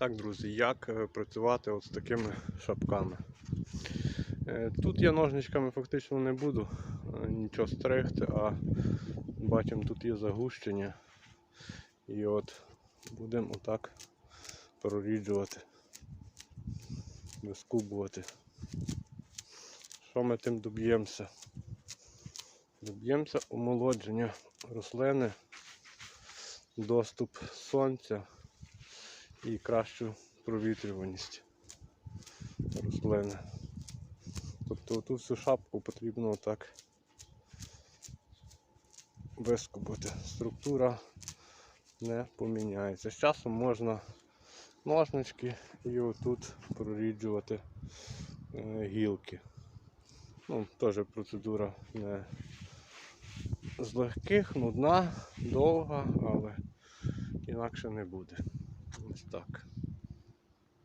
Так, друзі, як е, працювати от з такими шапками. Е, Тут я ножничками фактично не буду е, нічого стригти, а бачимо, тут є загущення. І от будемо отак проріджувати, вискубувати. Що ми тим доб'ємося? Доб'ємося омолодження рослини, доступ сонця і кращу провітрюваність рослини. Тобто ту всю шапку потрібно так вискубати. Структура не поміняється. З часом можна ножнички і отут проріджувати е, гілки. Ну, теж процедура не з легких, нудна, довга, але інакше не буде. stuck.